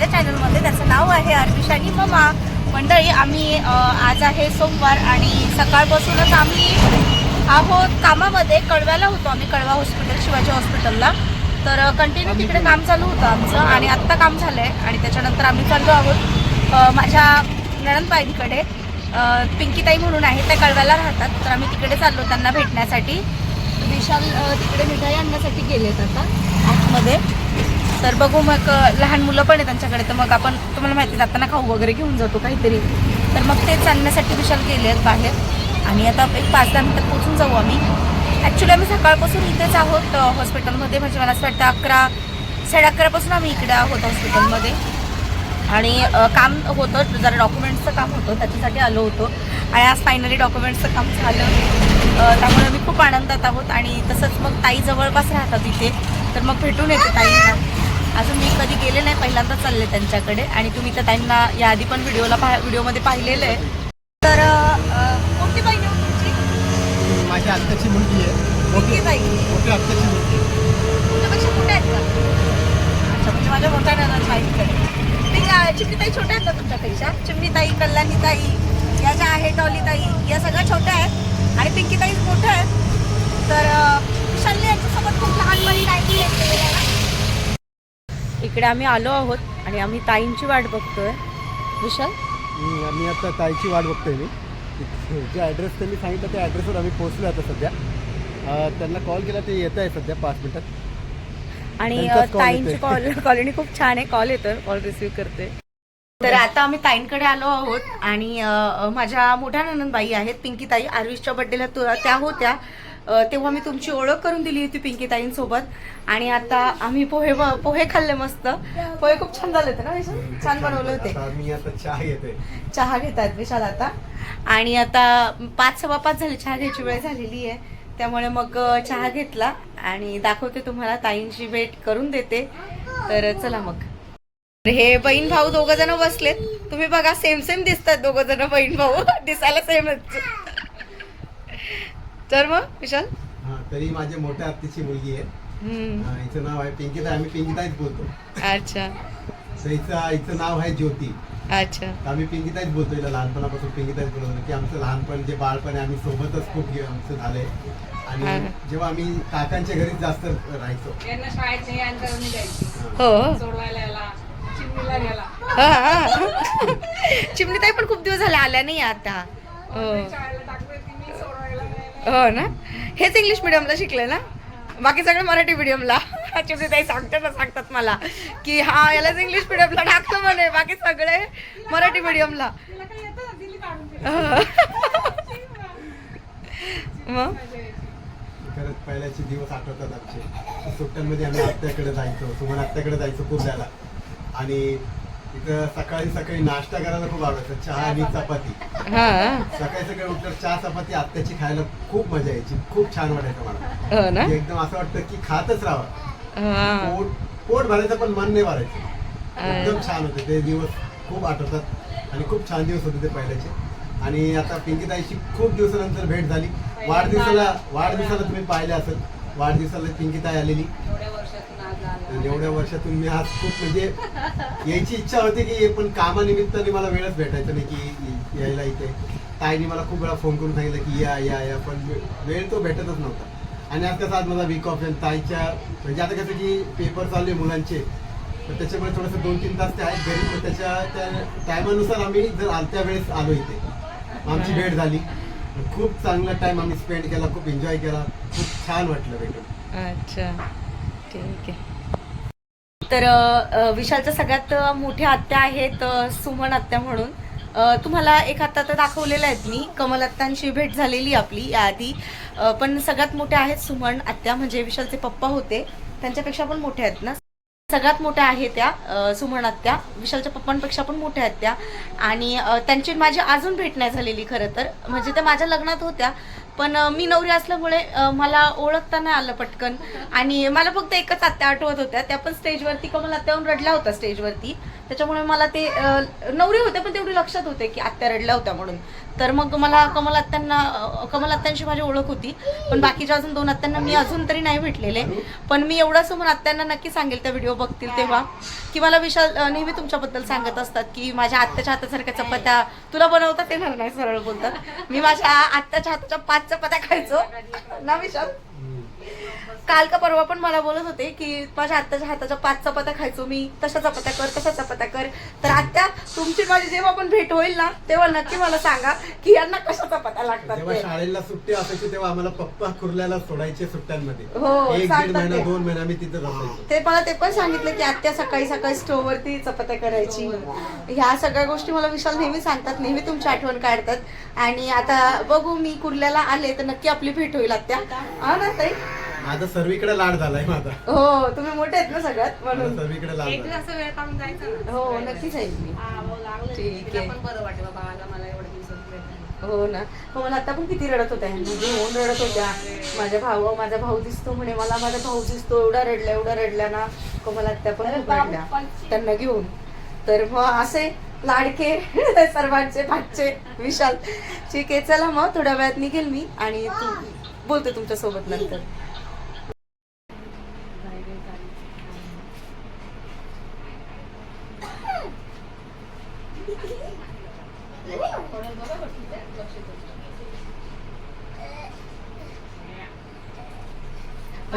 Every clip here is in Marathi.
माझ्या चॅनलमध्ये त्याचं नाव आहे अर्विश आणि ममा. मंडळी आम्ही आज आहे सोमवार आणि सकाळपासूनच आम्ही आहोत कामामध्ये. कळव्याला होतो आम्ही कळवा हॉस्पिटल शिवाजी हॉस्पिटलला तर कंटिन्यू तिकडे काम चालू होतं आमचं आणि आत्ता काम झालं आहे आणि त्याच्यानंतर आम्ही चाललो आहोत माझ्या नणंदबाईंकडे. अ, पिंकीताई म्हणून आहे त्या कळव्याला राहतात. तर आम्ही तिकडे चाललो त्यांना भेटण्यासाठी. विशाल तिकडे मिठाई आणण्यासाठी गेलेत आता आतमध्ये. तर बघू मग लहान मुलं पण आहे त्यांच्याकडे तर मग आपण तुम्हाला माहिती जाताना खाऊ वगैरे घेऊन जातो काहीतरी. तर मग तेच आणण्यासाठी विशाल गेले आहेत बाहेर. आणि आता एक पाच दहा मिनटात पोचून जाऊ आम्ही. ॲक्च्युली आम्ही सकाळपासून इथेच आहोत हॉस्पिटलमध्ये म्हणजे मला असं वाटतं अकरा साडे अकरापासून आम्ही इकडे आहोत हॉस्पिटलमध्ये आणि काम होतं जरा डॉक्युमेंट्सचं काम होतं त्याच्यासाठी आलो होतो. आणि आज फायनली डॉक्युमेंट्सचं काम झालं. त्यामुळे मी खूप आनंदात आहोत आणि तसंच मग ताई जवळपास राहतात इथे. तर मग भेटून येते ताईंना. अजून मी कधी गेले नाही पहिल्यांदा चालले त्यांच्याकडे आणि तुम्ही त्या ताईंना याआधी पण व्हिडिओला पाह व्हिडिओमध्ये पाहिलेलं आहे. तर कोणती तुमची माझ्या आत्याची मुलगी आहे. कोणती मोठी मुलगी. तुमच्यापेक्षा मोठ्या आहेत का? अच्छा म्हणजे माझ्या मोठ्या नंतर बाईकडे ते चिमणीताई छोट्या आहेत का तुमच्यापेक्षा चिमणीताई कल्याणीताई या ज्या आहेत डॉलीताई या सगळ्या छोट्या आहेत आणि पिंकीताई मोठ्या आहेत. तर विशालने यांच्यासोबत खूप लहानपणी नाही इकडे आम्ही आलो आहोत आणि आम्ही ताईंची वाट बघतोय. विशाल? मी आम्ही आता ताईची वाट बघतोय मी. जे ॲड्रेस त्यांनी सांगितलं त्या ॲड्रेसवर आम्ही पोहोचलो आता सध्या. त्यांना कॉल केला ते येत आहे सध्या पाच मिनिटात. आणि ताईंची. कॉल कॉलनी खूप छान आहे कॉल येतो कॉल रिसिव्ह करते तर आता आम्ही ताईंकडे आलो आहोत आणि माझ्या मोठ्या ननंदबाई आहेत पिंकीताई. आरुषच्या बड्डेला त्या होत्या. तेव्हा मी तुमची ओळख करून दिली होती पिंकीताईंसोबत. आणि आता आम्ही पोहे पोहे खाल्ले मस्त. पोहे खूप छान झाले होते ना विशाल? छान बनवले होते. आता मी आता चहा घेतोय चहा घेत आहेत विशाल आता. आणि आता पाच सव्वा पाच झाले चहा घ्यायची वेळ झालेली आहे. त्यामुळे मग चहा घेतला आणि दाखवते तुम्हाला. ताईंची भेट करून देते. तर चला मग. हे बहीण भाऊ दोघ जण बसलेत. तुम्ही बघा सेम सेम दिसतात दोघ जण बहीण भाऊ. दिसायला सेमच तर मग विशाल? हां तरी माझ्या मोठ्या आत्याची मुलगी आहे. हिचं नाव आहे पिंकिताई. आम्ही पिंकिताईच बोलतो. अच्छा. हिचं हिचं नाव आहे ज्योती. अच्छा. आम्ही पिंकिताईच बोलतो हिला. लहानपणापासून पिंकिताईच बोलतो की आमचं लहानपण जे बाळपण आहे आम्ही सोबतच खूप आमचं झालंय. आणि हा. जेव्हा आम्ही काकांच्या घरीच जास्त राहायचो. हो. सोडवायला हा. चिमणीताई पण खूप दिवस झाले आल्या नाही आता. हो. हो ना? हेच इंग्लिश मिडियमला शिकले ना? बाकी सगळे मराठी मिडियमला चिमणीताई सांगतात ना सांगतात मला की हा यालाच इंग्लिश मिडियमला टाकलं म्हणे. बाकी सगळे मराठी मिडियमला दिली. मग? खरंच पहिल्याचे दिवस आठवतात आमचे. सुट्ट्यांमध्ये आम्ही आत्याकडे जायचो. सुमन आत्याकडे जायचो कुर्ल्याला आणि इथं सकाळी सकाळी नाश्ता करायला खूप आवडायचं चहा आणि चपाती. हा. सकाळी सकाळी उठल्यावर चहा चपाती आत्याची खायला खूप मजा यायची. खूप छान वाटायचं मला. हो ना? म्हणजे एकदम असं वाटतं की खातच राहावं. हा. पोट पोट भरायचं पण मन नाही भरायचं. एकदम छान होते. ते दिवस खूप आठवतात आणि खूप छान दिवस होते ते पहिल्याचे. आणि आता पिंकीताईची खूप दिवसानंतर भेट झाली. वाढदिवसाला वाढदिवसाला तुम्ही पाहिले असेल. वाढदिवसाला पिंकीताई आलेली एवढ्या वर्षातून आज आला आणि एवढ्या वर्षातून मी आज खूप म्हणजे यायची इच्छा होती की पण कामानिमित्ताने मला वेळच भेटायचं नाही की यायला इथे. ताईने मला खूप वेळा फोन करून सांगितलं की या या या पण वेळ तो भेटतच नव्हता. आणि आज कसं आज माझा वीक ऑफ आहे ताईच्या म्हणजे आता कसं की पेपर चालू आहे मुलांचे तर त्याच्यामुळे थोडंसं दोन तीन तास ते आहेत घरी पण त्याच्या त्या टायमानुसार आम्ही जर आलत्या वेळेस आलो इथे. आमची भेट झाली. खूप चांगला टाइम आम्ही स्पेंड केला खूप एन्जॉय केला. खूप छान वाटलं भेटून. अच्छा. ठीक आहे. तर विशालच्या सगळ्यात मोठ्या आत्या आहेत सुमन आत्या म्हणून. तुम्हाला एक आत्ता तर दाखवलेलं आहेत मी. कमल आत्यांशी भेट झालेली आपली याआधी. पण सगळ्यात मोठ्या आहेत सुमन आत्या म्हणजे विशालचे पप्पा होते. त्यांच्यापेक्षा पण मोठ्या आहेत ना सगळ्यात मोठ्या आहेत त्या अ, त्या. विशालच्या पप्पांपेक्षा पण मोठ्या आहेत त्या. आणि त्यांची माझी अजून भेट नाही झालेली खरं तर. म्हणजे त्या माझ्या लग्नात होत्या. पण मी नवरी असल्यामुळे मला ओळखता नाही आलं पटकन. आणि मला फक्त एकच आत्या आठवत होत्या. त्या पण स्टेजवरती कमल आत्याहून रडल्या होत्या स्टेजवरती त्याच्यामुळे मला ते नवरी होते पण तेवढी लक्षात होते की आत्या रडल्या होत्या म्हणून. तर मग मला कमल आत्यांना कमल आत्यांशी माझी ओळख होती. पण बाकीच्या अजून दोन आत्यांना मी अजून तरी नाही भेटलेले. पण मी एवढं समोर आत्यांना नक्की सांगेल त्या व्हिडिओ बघतील तेव्हा. की मला विशाल नेहमी तुमच्याबद्दल सांगत असतात की माझ्या आत्याच्या हातासारख्या चपात्या तुला बनवतात येणार नाही सरळ बोलतात. मी माझ्या आत्याच्या हाताच्या पाच चपात्या खायचो. ना विशाल? काल का परवा पण मला बोलत होते की माझ्या आत्याच्या हाताच्या पाच चपात्या खायचो मी तशा चपात्या कर तशा चपात्या कर. तर आत्या तुमची माझी जेव्हा पण भेट होईल ना तेव्हा नक्की मला सांगा की यांना कशा चपात्या लागतात जेव्हा ते. शाळेला सुट्टी असायची तेव्हा आम्हाला पप्पा कुर्ल्याला सोडायचे सुट्ट्यांमध्ये. हो, एक दीड सांगतात महिना ते. दोन महिना आम्ही तिथे असायचो ते मला ते पण सांगितलं की आत्या सकाळी सकाळी स्टोव वरती चपात्या करायची. ह्या सगळ्या गोष्टी मला विशाल नेहमी सांगतात नेहमी तुमची आठवण काढतात. आणि आता बघू मी कुर्ल्याला आले तर नक्की आपली भेट होईल आत्या. हा ना ताई? माझा सर्वीकडे लाड झालाय माझा. हो तुम्ही मोठे आहेत ना सगळ्यात म्हणून. सर्वीकडे लाड एक असं वेळ काढून जायचं ना. हो नक्की जाईल मी हा, हो, लागलं. ठीक तिला आहे. पण बरं वाटेल बाबा आज मला एवढ्या दिवसात. हो ना. हो मला आता पण किती रडत होत्या. म्हणजे होऊन रडत होत्या. माझ्या भाऊ माझा भाऊ दिसतो म्हणे. मला माझा भाऊ दिसतो. एवढा रडल्या एवढा रडल्या ना. को मला त्या पण खूप रडल्या. त्यांना घेऊन. तर मग असे लाडके सर्वांचे भाचे विशाल. ठीक आहे चला मग. थोड्या वेळात निघेल मी आणि तू बोलते तुमच्यासोबत नंतर हा, लावून का? तुला आवडतो? आवडतो बाप्पा? हा, थांब ना.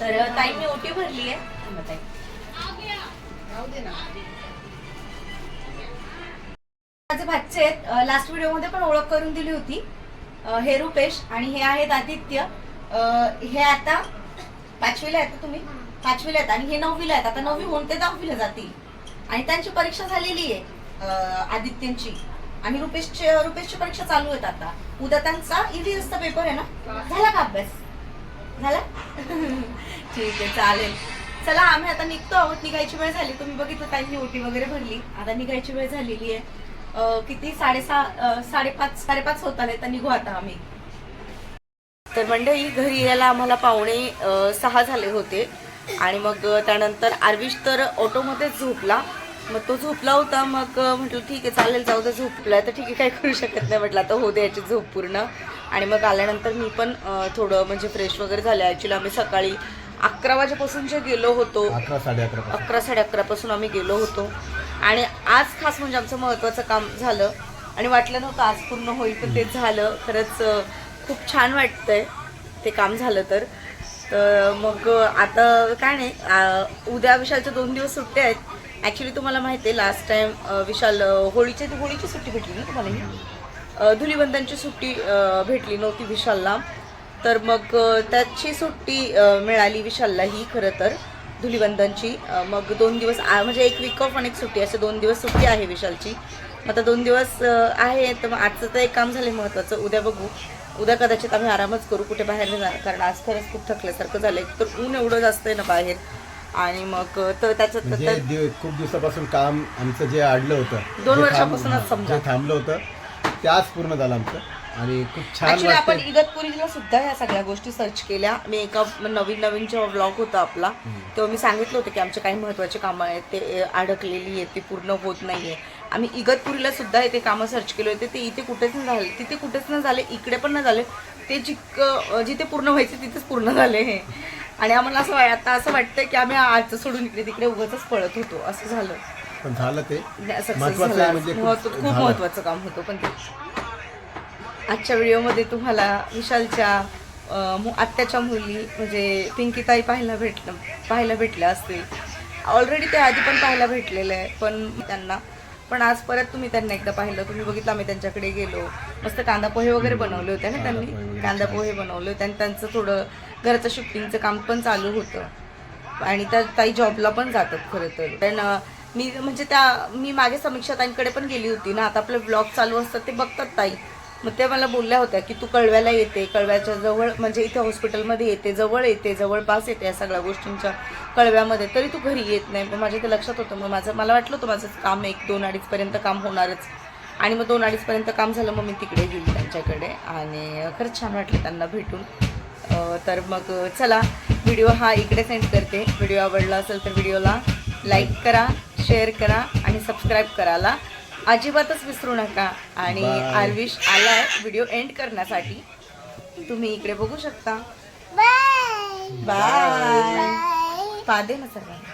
तर ताई मी ओटी भरली आहे. ताई. माझे भाचे आहेत. लास्ट व्हिडिओमध्ये पण ओळख करून दिली होती. हे रुपेश आणि हे आहेत आदित्य. हे आता पाचवीला आहेत तुम्ही? पाचवीला आहेत आणि हे नववीला आहेत. आता नववी होऊन ते दहावीला जातील. आणि त्यांची परीक्षा झालेली आहे आदित्यंची. आणि रुपेशची रुपेशची परीक्षा चालू आहेत आता. उद्या त्यांचा इव्हीएसचा पेपर आहे ना? झाला का अभ्यास? झाला? ठीक आहे चालेल. चला आम्ही आता निघतो आहोत. निघायची वेळ झाली. तुम्ही बघितलं त्यांनी ओटी वगैरे भरली. आता निघायची वेळ झालेली आहे. किती? साडेसहा साडेपाच साडेपाच होत आले तर निघू आता आम्ही. तर मंडळी घरी यायला आम्हाला पाहुणे सहा झाले होते. आणि मग त्यानंतर आरविश तर ऑटोमध्येच झोपला. मग तो झोपला होता. मग म्हटलं ठीक आहे चालेल जाऊ दे झोपला तर ठीक आहे काय करू शकत नाही म्हटलं. आता हो द्यायची झोप पूर्ण. आणि मग आल्यानंतर मी पण थोडं म्हणजे फ्रेश वगैरे झाले. ॲक्च्युली आम्ही सकाळी अकरा वाजेपासून जे गेलो होतो अकरा साडे अकरा अकरा साडे अकरापासून आम्ही गेलो होतो. आणि आज खास म्हणजे आमचं महत्त्वाचं काम झालं. आणि वाटलं नव्हतं आज पूर्ण होईल पण ते झालं. खरंच खूप छान वाटतंय ते काम झालं तर. तर मग आता काय नाही उद्या विशालचे दोन दिवस सुट्टे आहेत. ॲक्च्युली तुम्हाला माहिती आहे लास्ट टाइम विशाल होळीची होळीची सुट्टी भेटली ना तुम्हाला? धुलिवंदनची सुट्टी भेटली नव्हती विशालला. तर मग त्याची सुट्टी मिळाली विशालला ही खरं तर धुलिवंदनची. मग दोन दिवस म्हणजे एक वीक ऑफ आणि एक सुट्टी असे दोन दिवस सुट्टी आहे विशालची. मग आता दोन दिवस आहे तर मग आजचं तर एक काम झालं महत्त्वाचं उद्या बघू. उद्या कदाचित आम्ही आरामच करू कुठे बाहेर नाही जाणार. कारण आज खरंच खूप थकल्यासारखं झालं तर ऊन एवढं जास्त आहे ना बाहेर. आणि मग तर त्याच्यात म्हणजे खूप दिवसापासून काम आमचं जे अडलं होतं दोन वर्षापासूनच समजा. थांबलं होतं त्याच पूर्ण झालं आमचं. आणि खूप छान ऍक्च्युली आपण इगतपुरीला सुद्धा ह्या सगळ्या गोष्टी सर्च केल्या. मी एका नवीन नवीन जेव्हा ब्लॉग होता आपला तेव्हा मी सांगितलं होतं की आमचे काही महत्त्वाचे कामं आहेत ते अ, अडकलेली आहेत ती पूर्ण होत नाहीये. आम्ही इगतपुरीला सुद्धा ते कामं सर्च केले होते. ते इथे कुठेच नाही झाले तिथे कुठेच नाही झाले इकडे पण नाही झाले. ते जितकं अ, जिथे पूर्ण व्हायचे तिथेच पूर्ण झाले हे. आणि आम्हाला असं वा- आता असं वाटतं की आम्ही आजचं सोडून इकडे तिकडे उगाच पळत होतो असं झालं. पण झालं ते. महत्वाचं आहे म्हणजे खूप. महत्वाचं काम होतं पण ते. आजच्या व्हिडिओमध्ये तुम्हाला विशालच्या आत्याच्या मुली म्हणजे पिंकीताई पाहायला भेटलं पाहायला भेटल्या असतील. ऑलरेडी ते आधी पण पाहायला भेटलेलं आहे पण त्यांना. पण आज परत तुम्ही त्यांना एकदा पाहिलं. तुम्ही बघितलं आम्ही त्यांच्याकडे गेलो. मस्त कांदा पोहे वगैरे बनवले होते ना त्यांनी. कांदा पोहे बनवले होते आणि त्यांचं थोडं घराचं शिफ्टिंगचं काम पण चालू होतं. आणि त्या ताई जॉबला पण जातात खरं तर. कारण अं, मी म्हणजे त्या मी मागे समीक्षा ताईंकडे पण गेली होती ना. आता आपले ब्लॉग चालू असतात ते बघतात ताई. मग त्या मला बोलल्या होत्या की तू कळव्याला येते कळव्याच्या जवळ म्हणजे इथे हॉस्पिटलमध्ये येते जवळ येते जवळपास येते या सगळ्या गोष्टींच्या कळव्यामध्ये. तरी तू घरी येत नाही. मग माझ्या ते लक्षात होतं. मग माझं मला वाटलं होतं माझं काम एक दोन अडीचपर्यंत काम होणारच. आणि मग दोन अडीचपर्यंत काम झालं मग मी तिकडे गेली त्यांच्याकडे. आणि खरंच छान वाटलं त्यांना भेटून. तर मग चला व्हिडिओ हा इकडे सेंड करते. व्हिडिओ आवडला असेल तर व्हिडिओला लाईक करा. शेअर करा आणि सबस्क्राईब करायला अजिबातच विसरू नका. आणि. आरविश आलाय व्हिडिओ एंड करण्यासाठी. तुम्ही इकडे बघू शकता. बाय पादे ना सर्वांना.